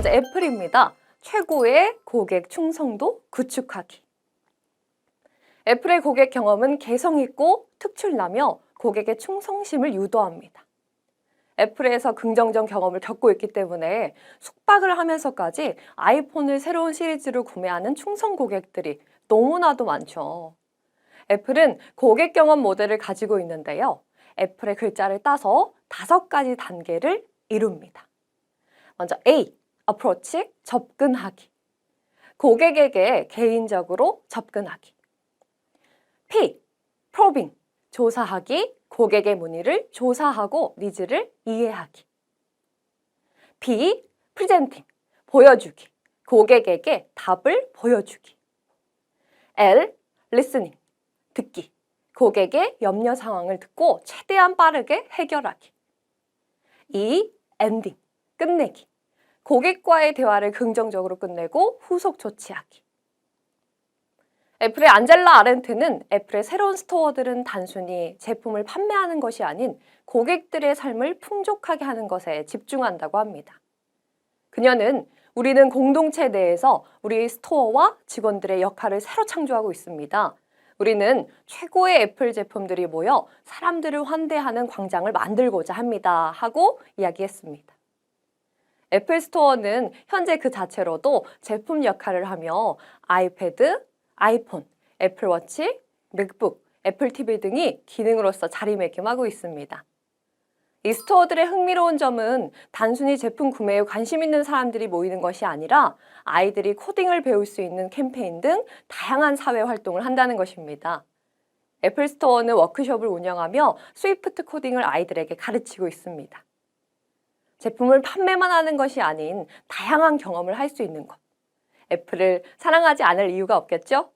먼저 애플입니다. 최고의 고객 충성도 구축하기. 애플의 고객 경험은 개성있고 특출나며 고객의 충성심을 유도합니다. 애플에서 긍정적 경험을 겪고 있기 때문에 숙박을 하면서까지 아이폰을 새로운 시리즈로 구매하는 충성 고객들이 너무나도 많죠. 애플은 고객 경험 모델을 가지고 있는데요. 애플의 글자를 따서 다섯 가지 단계를 이룹니다. 먼저 A, approach, 접근하기. 고객에게 개인적으로 접근하기. P, probing, 조사하기, 고객의 문의를 조사하고 니즈를 이해하기. B, presenting, 보여주기, 고객에게 답을 보여주기. L, listening, 듣기, 고객의 염려 상황을 듣고 최대한 빠르게 해결하기. E, ending, 끝내기, 고객과의 대화를 긍정적으로 끝내고 후속 조치하기. 애플의 안젤라 아렌트는 애플의 새로운 스토어들은 단순히 제품을 판매하는 것이 아닌 고객들의 삶을 풍족하게 하는 것에 집중한다고 합니다. 그녀는 우리는 공동체 내에서 우리 스토어와 직원들의 역할을 새로 창조하고 있습니다. 우리는 최고의 애플 제품들이 모여 사람들을 환대하는 광장을 만들고자 합니다. 하고 이야기했습니다. 애플 스토어는 현재 그 자체로도 제품 역할을 하며 아이패드, 아이폰, 애플워치, 맥북, 애플 TV 등이 기능으로서 자리매김하고 있습니다. 이 스토어들의 흥미로운 점은 단순히 제품 구매에 관심 있는 사람들이 모이는 것이 아니라 아이들이 코딩을 배울 수 있는 캠페인 등 다양한 사회 활동을 한다는 것입니다. 애플 스토어는 워크숍을 운영하며 스위프트 코딩을 아이들에게 가르치고 있습니다. 제품을 판매만 하는 것이 아닌 다양한 경험을 할 수 있는 것. 애플을 사랑하지 않을 이유가 없겠죠?